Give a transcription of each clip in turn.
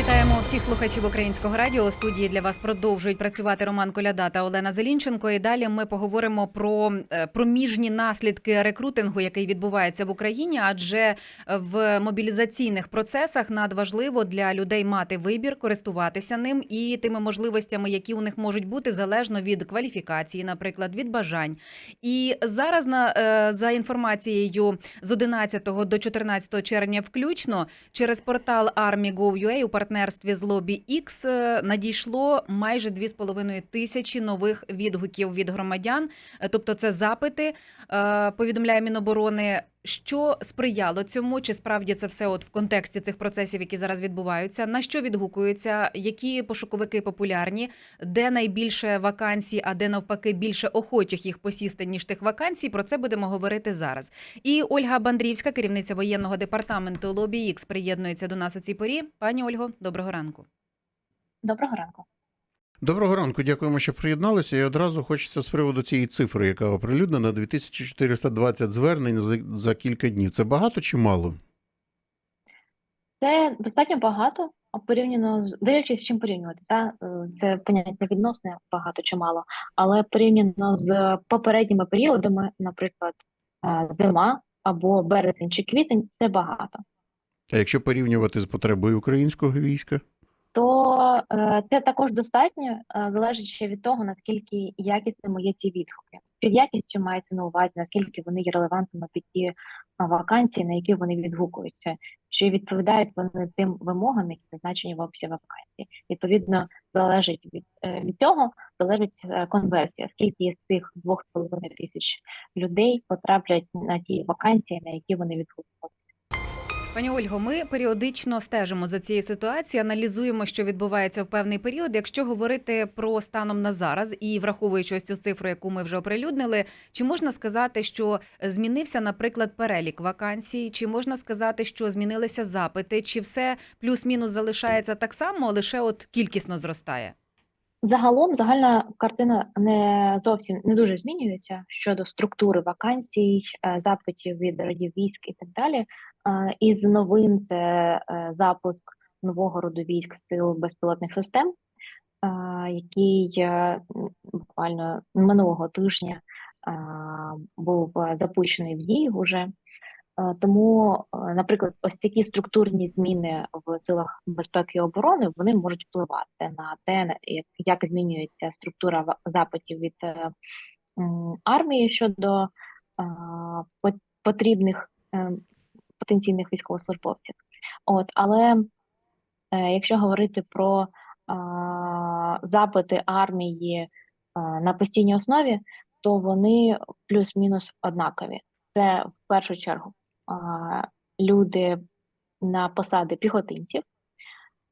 Вітаємо всіх слухачів українського радіо. У студії для вас продовжують працювати Роман Коляда та Олена Зелінченко. І далі ми поговоримо про е, проміжні наслідки рекрутингу, який відбувається в Україні. Адже в мобілізаційних процесах надважливо для людей мати вибір, користуватися ним і тими можливостями, які у них можуть бути залежно від кваліфікації, наприклад, від бажань. І зараз на е, за інформацією з 11 до 14 червня, включно через портал Army.gov.ua у партнерстві з Лобі X е, надійшло майже 2,5 тисячі нових відгуків від громадян. Е, Тобто, це запити. е, Повідомляє Міноборони. Що сприяло цьому? Чи справді це все от в контексті цих процесів, які зараз відбуваються? На що відгукуються? Які пошуковики популярні? Де найбільше вакансій, а де навпаки більше охочих їх посісти ніж тих вакансій? Про це будемо говорити зараз. І Ольга Бандрівська, керівниця воєнного департаменту Lobby X, приєднується до нас у цій порі. Пані Ольго, доброго ранку. Доброго ранку. Доброго ранку, дякуємо, що приєдналися. І одразу хочеться з приводу цієї цифри, яка оприлюднена 2420 звернень за, за кілька днів. Це багато чи мало? Це достатньо багато, порівняно з дивлячись, з чим порівнювати. Та? Е, Це поняття відносне багато чи мало, але порівняно з попередніми періодами, наприклад, е, зима або березень чи квітень, це багато. А якщо порівнювати з потребою українського війська? То це також достатньо, е, залежить ще від того, наскільки якісними є ці відгуки. Під якістю мається на увазі, наскільки вони є релевантними під ті е, вакансії, на які вони відгукуються, чи відповідають вони тим вимогам, які зазначені в описі вакансії. Відповідно, залежить від, е, від цього, залежить конверсія, скільки з цих двох з половиною тисяч людей потраплять на ті вакансії, на які вони відгукуються. Пані Ольго, ми періодично стежимо за цією ситуацією, аналізуємо, що відбувається в певний період. Якщо говорити про станом на зараз і враховуючи ось цю цифру, яку ми вже оприлюднили, чи можна сказати, що змінився, наприклад, перелік вакансій, чи можна сказати, що змінилися запити, чи все плюс-мінус залишається так само, лише от кількісно зростає? Загалом загальна картина не зовсім не дуже змінюється щодо структури вакансій, е, запитів від родів військ і так далі. Із новин це е, запуск нового роду військ сил безпілотних систем, який е, буквально минулого тижня був запущений в дію вже. Тому, е, наприклад, ось такі структурні зміни в силах безпеки і оборони вони можуть впливати на те, як, змінюється структура запитів від армії щодо по- потрібних е, потенційних військовослужбовців. От, але е, якщо говорити про е, запити армії е, на постійній основі, то вони плюс-мінус однакові. Це в першу чергу а, люди на посади піхотинців,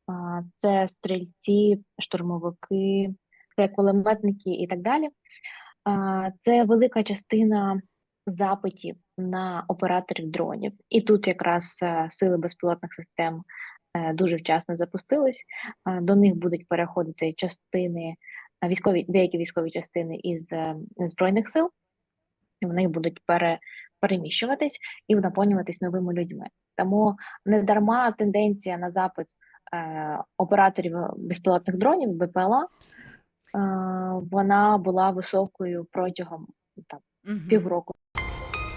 а, це стрільці, штурмовики, це кулеметники і так далі. А, Це велика частина запитів на операторів дронів. І тут якраз е, сили безпілотних систем е, дуже вчасно запустились. До них будуть переходити частини, військові, деякі військові частини із е, Збройних сил, і вони будуть пере, переміщуватись і наповнюватись новими людьми. Тому не дарма тенденція на запит е, операторів безпілотних дронів БПЛА е, вона була високою протягом там, Мгм. півроку.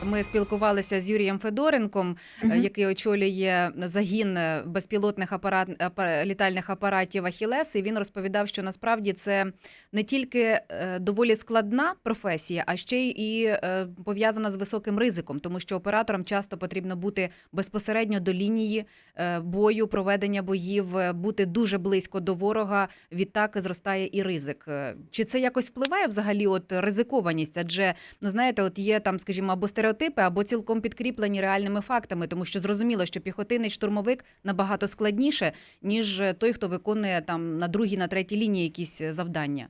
Ми спілкувалися з Юрієм Федоренком, е, Мгм. який очолює загін е, безпілотних апарат, апа- літальних апаратів Ахілес. І він розповідав, що насправді це не тільки е, доволі складна професія, а ще й е, пов'язана з високим ризиком, тому що операторам часто потрібно бути безпосередньо до лінії е, бою, проведення боїв, е, бути дуже близько до ворога. Відтак зростає і ризик. Е, Чи це якось впливає взагалі? От ризикованість? Адже ну знаєте, от є там, скажімо, або стереотипи, або цілком підкріплені реальними фактами, тому що зрозуміло, що піхотинець штурмовик набагато складніше, ніж той, хто виконує там на другій, на третій лінії якісь е, завдання.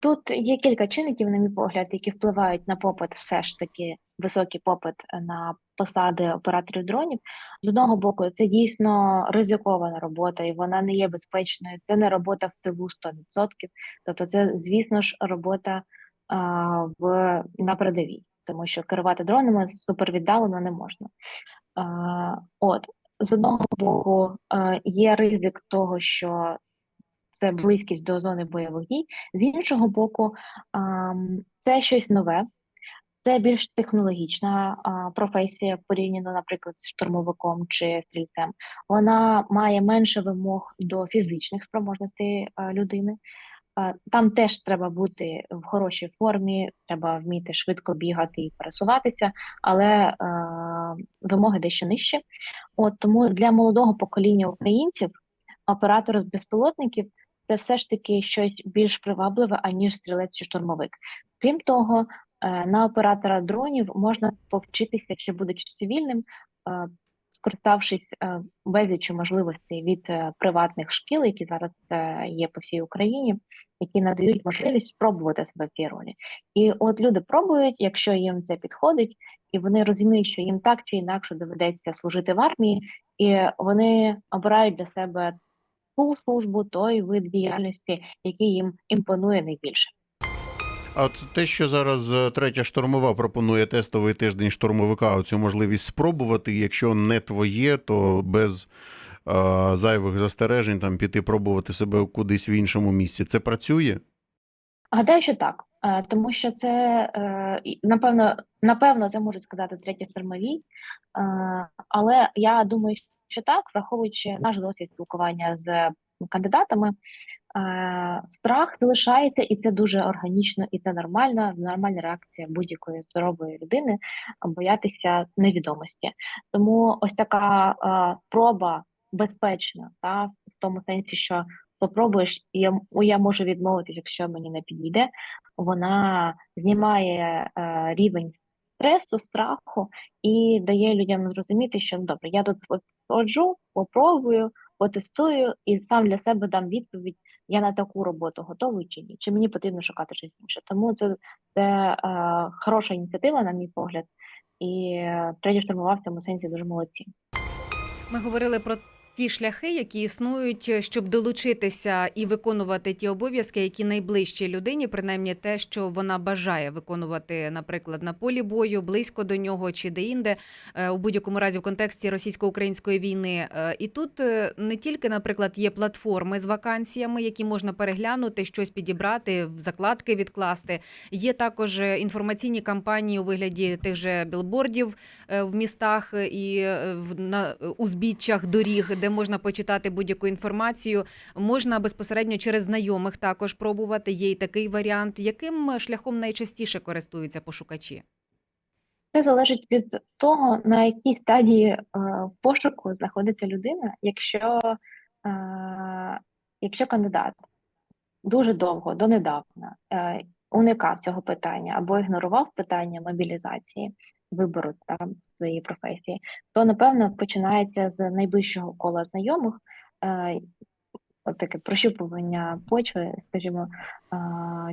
Тут є кілька чинників, на мій погляд, які впливають на попит, все ж таки високий попит на посади операторів дронів. З одного боку, це дійсно ризикована робота, і вона не є безпечною. Це не робота в тилу 100%. Тобто, це, звісно ж, робота а, в на передовій, тому що керувати дронами супервіддалено не можна. От з одного боку є ризик того, що це близькість до зони бойових дій, з іншого боку, це щось нове, це більш технологічна а, професія порівняно, наприклад, з штурмовиком чи стрільцем. Вона має менше вимог до фізичних спроможностей людини. Там теж треба бути в хорошій формі, треба вміти швидко бігати і пересуватися, але е, вимоги дещо нижчі. От тому для молодого покоління українців оператор з безпілотників це все ж таки щось більш привабливе, аніж стрілець чи штурмовик. Крім того, е, на оператора дронів можна повчитися, ще будучи цивільним, е, скориставшись е, безліччю можливостей від е, приватних шкіл, які зараз е, є по всій Україні, які надають можливість спробувати себе в цій ролі. І от люди пробують, якщо їм це підходить, і вони розуміють, що їм так чи інакше доведеться служити в армії, і вони обирають для себе ту службу, той вид діяльності, який їм імпонує найбільше. А от те, що зараз е, третя штурмова пропонує тестовий тиждень штурмовика, оцю можливість спробувати, якщо не твоє, то без е, зайвих застережень там піти пробувати себе кудись в іншому місці. Це працює? Гадаю, що так, е, тому що це е, напевно, напевно, це можуть сказати треті штурмові, е, але я думаю, що так, враховуючи наш досвід спілкування з кандидатами, страх залишається, і це дуже органічно, і це нормально, нормальна реакція будь-якої здорової людини боятися невідомості. Тому ось така е, проба безпечна, та в тому сенсі, що попробуєш, і я, я можу відмовитись, якщо мені не підійде. Вона знімає е, рівень стресу, страху і дає людям зрозуміти, що ну добре, я тут ходжу, попробую, потестую і сам для себе дам відповідь, я на таку роботу готовий чи ні, чи мені потрібно шукати щось інше. Тому це, це е, хороша ініціатива, на мій погляд, і е, штурмував в цьому сенсі дуже молодці. Ми говорили про ті шляхи, які існують, щоб долучитися і виконувати ті обов'язки, які найближчі людині, принаймні те, що вона бажає виконувати, наприклад, на полі бою, близько до нього чи де-інде, е, у будь-якому разі в контексті російсько-української війни. Е, І тут е, не тільки, наприклад, є платформи з вакансіями, які можна переглянути, щось підібрати, закладки відкласти. Є також інформаційні кампанії у вигляді тих же білбордів е, в містах і е, на узбіччях доріг, де можна почитати будь-яку інформацію. Можна безпосередньо через знайомих також пробувати. Є й такий варіант. Яким шляхом найчастіше користуються пошукачі? Це залежить від того, на якій стадії е, пошуку знаходиться людина, якщо, е, якщо кандидат дуже довго, донедавна, е, уникав цього питання або ігнорував питання мобілізації, вибору там своєї професії, то напевно починається з найближчого кола знайомих. Е, От таке прощупування почви, скажімо, е,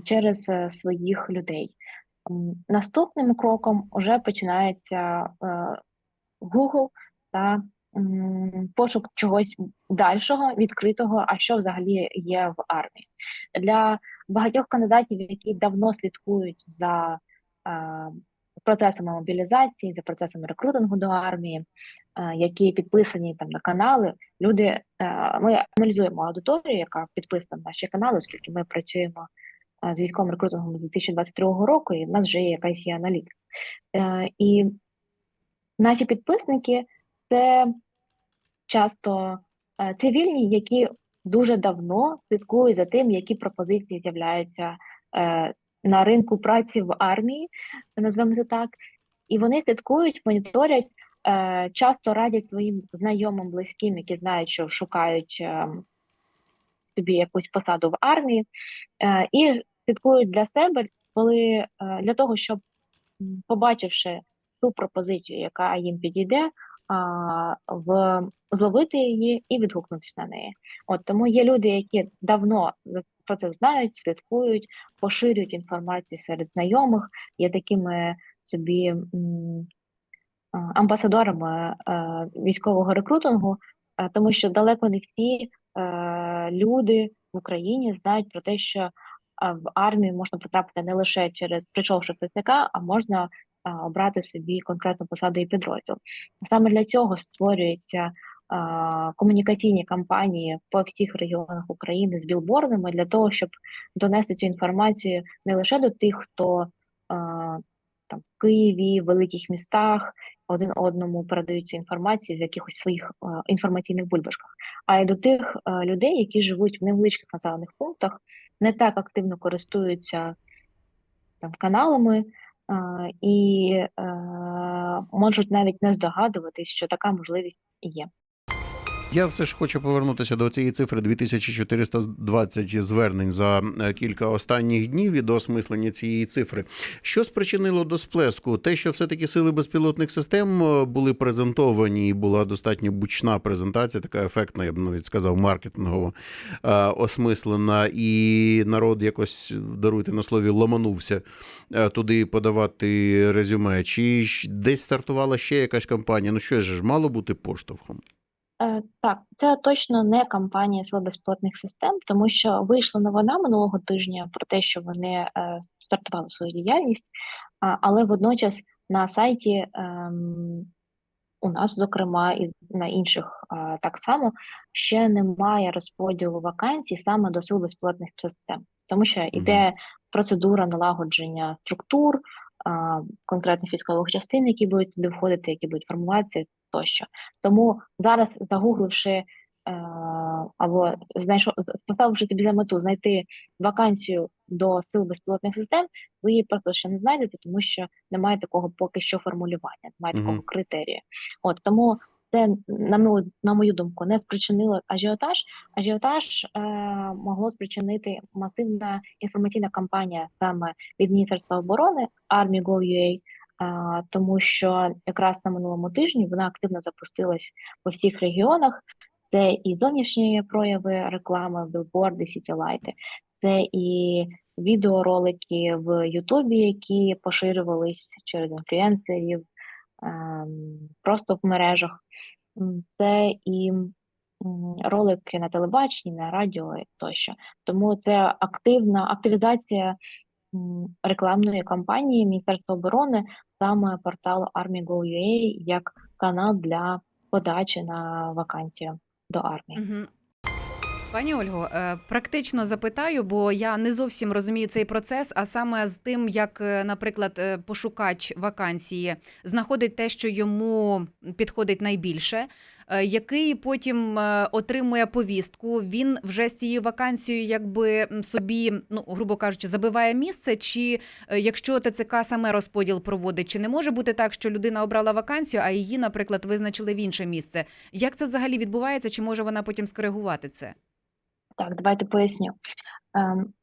через е, своїх людей. Наступним кроком вже починається Google та пошук чогось дальшого, відкритого, а що взагалі є в армії. Для багатьох кандидатів, які давно слідкують за процесами мобілізації, за процесами рекрутингу до армії, е, які підписані там на канали, люди, е, ми аналізуємо аудиторію, яка підписана на наші канали, оскільки ми працюємо е, з військовим рекрутингом з 2022 року, і в нас вже є якась є аналітика. І наші підписники це часто цивільні, які дуже давно слідкують за тим, які пропозиції з'являються на ринку праці в армії, назвемо це так, і вони слідкують, моніторять, е, часто радять своїм знайомим, близьким, які знають, що шукають е, собі якусь посаду в армії, е, і слідкують для себе, коли е, для того, щоб побачивши ту пропозицію, яка їм підійде, в зловити її і відгукнутися на неї. От тому є люди, які давно про це знають, слідкують, поширюють інформацію серед знайомих, є такими собі амбасадорами е, військового рекрутингу, е, тому що далеко не всі е, люди в Україні знають про те, що в армію можна потрапити не лише через прийшовши ТЦК, а можна обрати собі конкретну посаду і підрозділ. Саме для цього створюються комунікаційні кампанії по всіх регіонах України з білбордами для того, щоб донести цю інформацію не лише до тих, хто там в Києві, в великих містах один одному передають цю інформацію в якихось своїх інформаційних бульбашках, а й до тих людей, які живуть в невеличких населених пунктах, не так активно користуються там каналами і е, можуть навіть не здогадуватись, що така можливість є. Я все ж хочу повернутися до цієї цифри 2420 звернень за е, кілька останніх днів і до осмислення цієї цифри. Що спричинило до сплеску? Те, що все-таки сили безпілотних систем е, були презентовані, і була достатньо бучна презентація, така ефектна, я б навіть сказав, маркетингово е, осмислена, і народ якось даруйте на слові ломанувся е, туди подавати резюме. Чи десь стартувала ще якась кампанія? Ну що ж мало бути поштовхом? Е, Так, це точно не кампанія Сил безпілотних систем, тому що вийшла новина минулого тижня про те, що вони е, стартували свою діяльність, а, але водночас на сайті ем, у нас, зокрема, і на інших е, так само ще немає розподілу вакансій саме до сил безпілотних систем, тому що йде процедура налагодження структур, конкретних військових частин, які будуть туди входити, які будуть формуватися тощо. Тому зараз, загугливши е, або знайшов, поставивши тобі за мету знайти вакансію до сил безпілотних систем, ви її просто ще не знайдете, тому що немає такого поки що формулювання, немає Мгм. такого критерію. От тому це на мою на мою думку не спричинило ажіотаж. Ажіотаж е, могло спричинити масивна інформаційна кампанія саме від Міністерства оборони Army.gov.ua, а, тому що якраз на минулому тижні вона активно запустилась по всіх регіонах. Це і зовнішні прояви реклами, білборди, сітілайти, це і відеоролики в Ютубі, які поширювались через інфлюенсерів, ем, просто в мережах. Це і ролики на телебаченні, на радіо тощо. Тому це активна активізація рекламної кампанії Міністерства оборони саме порталу Army.gov.ua як канал для подачі на вакансію до армії. Пані Ольго, е, практично запитаю, бо я не зовсім розумію цей процес, а саме з тим, як, е, наприклад, е, пошукач вакансії знаходить те, що йому підходить найбільше, який потім е, отримує повістку, він вже з цією вакансією, якби собі, ну грубо кажучи, забиває місце. Чи е, якщо ТЦК саме розподіл проводить, чи не може бути так, що людина обрала вакансію, а її, наприклад, визначили в інше місце? Як це взагалі відбувається? Чи може вона потім скоригувати це? Так, давайте поясню. Ем,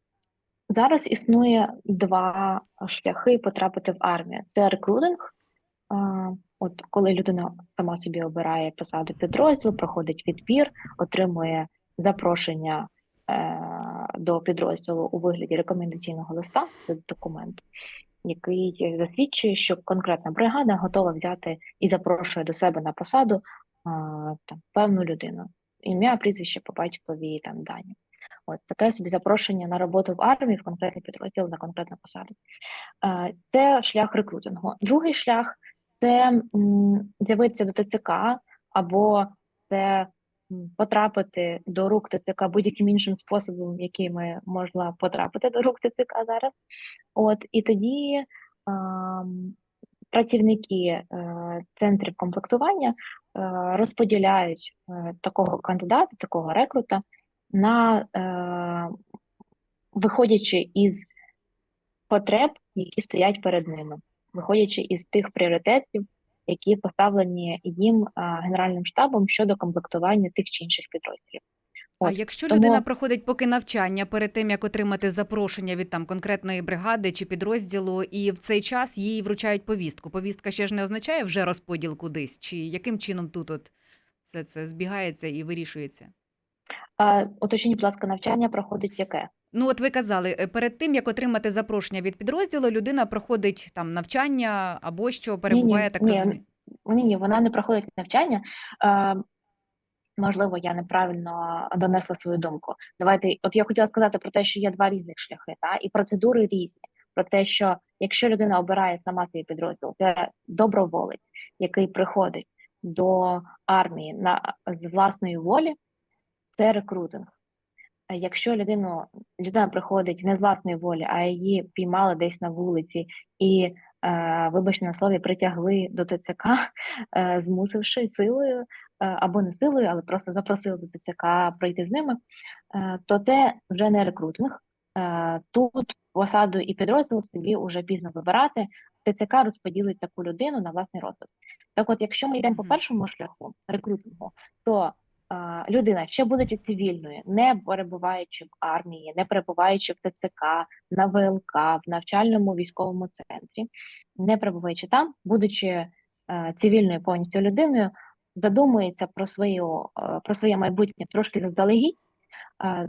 зараз існує два шляхи потрапити в армію: це рекрутинг. От коли людина сама собі обирає посаду підрозділ, проходить відбір, отримує запрошення е, до підрозділу у вигляді рекомендаційного листа. Це документ, який засвідчує, що конкретна бригада готова взяти і запрошує до себе на посаду е, там певну людину. Ім'я, прізвище по батькові там дані. От таке собі запрошення на роботу в армії в конкретний підрозділ на конкретну посаду. Е, Це шлях рекрутингу. Другий шлях це з'явитися до ТЦК, або це потрапити до рук ТЦК будь-яким іншим способом, якими можна потрапити до рук ТЦК зараз. От і тоді працівники е, центрів комплектування е, розподіляють е, такого кандидата, такого рекрута на виходячи із потреб, які стоять перед ними, виходячи із тих пріоритетів, які поставлені їм е, Генеральним штабом щодо комплектування тих чи інших підрозділів. А якщо тому- людина проходить поки навчання перед тим, як отримати запрошення від там конкретної бригади чи підрозділу, і в цей час їй вручають повістку. Повістка ще ж не означає вже розподіл кудись, чи яким чином тут от все це збігається і вирішується? Е, уточніть, будь ласка, навчання проходить яке? Ну, от ви казали, е, перед тим як отримати запрошення від підрозділу, людина проходить там навчання або що перебуває, так ні, розумію. Ні, ні, вона не проходить навчання. Е, можливо, я неправильно донесла свою думку. Давайте, от я хотіла сказати про те, що є два різних шляхи, та і процедури різні. Про те, що якщо людина обирає сама свій підрозділ, це доброволець, який приходить до армії на з власної волі, це рекрутинг. Якщо людину людина приходить не з власної волі, а її піймали десь на вулиці і, е, вибачте на слові, притягли до ТЦК, е, змусивши силою е, або не силою, але просто запросили до ТЦК пройти з ними, то це вже не рекрутинг. Тут посаду і підрозділ собі вже пізно вибирати. ТЦК розподілить таку людину на власний розсуд. Так от, якщо ми йдемо по першому шляху рекрутингу, то людина, ще будучи цивільною, не перебуваючи в армії, не перебуваючи в ТЦК, на ВЛК, в навчальному військовому центрі, не перебуваючи там, будучи е, цивільною повністю людиною, задумується про свою е, про своє майбутнє трошки заздалегідь, е,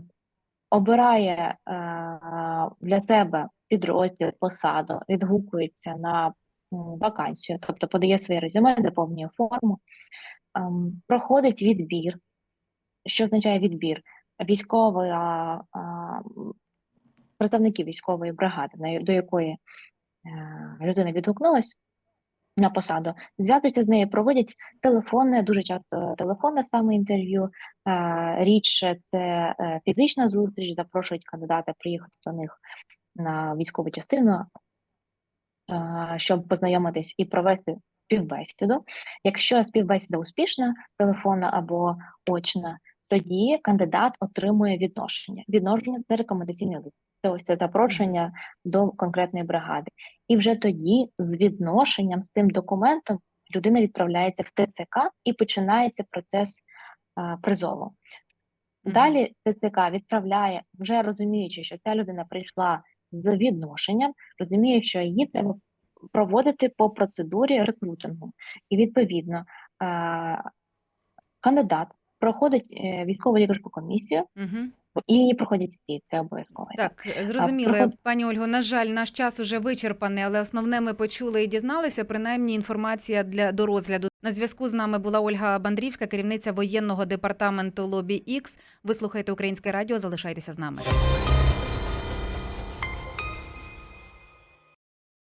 обирає для себе підрозділ, посаду, відгукується на вакансію, тобто подає своє резюме, заповнює форму, проходить відбір. Що означає відбір? Військова, а, м, представники військової бригади, до якої е, людина відгукнулась на посаду, зв'язуються з нею, проводять телефонне, дуже часто телефонне саме інтерв'ю. Е, Рідше це е, фізична зустріч, запрошують кандидата приїхати до них на військову частину, щоб познайомитись і провести співбесіду. Якщо співбесіда успішна, телефонна або очна, тоді кандидат отримує відношення. Відношення це рекомендаційний лист. Це ось це запрошення до конкретної бригади. І вже тоді з відношенням з цим документом людина відправляється в ТЦК і починається процес а, призову. Далі ТЦК відправляє, вже розуміючи, що ця людина прийшла з відношенням, розуміє, що її треба проводити по процедурі рекрутингу. І відповідно кандидат проходить е, військово лікарську комісію, Мгм. і проходять всі, це обов'язково. Так, зрозуміли, проход- пані Ольго. На жаль, наш час уже вичерпаний, але основне ми почули і дізналися. Принаймні, інформація для до розгляду. На зв'язку з нами була Ольга Бандрівська, керівниця воєнного департаменту Лобі Ікс. Ви слухаєте Українське радіо. Залишайтеся з нами.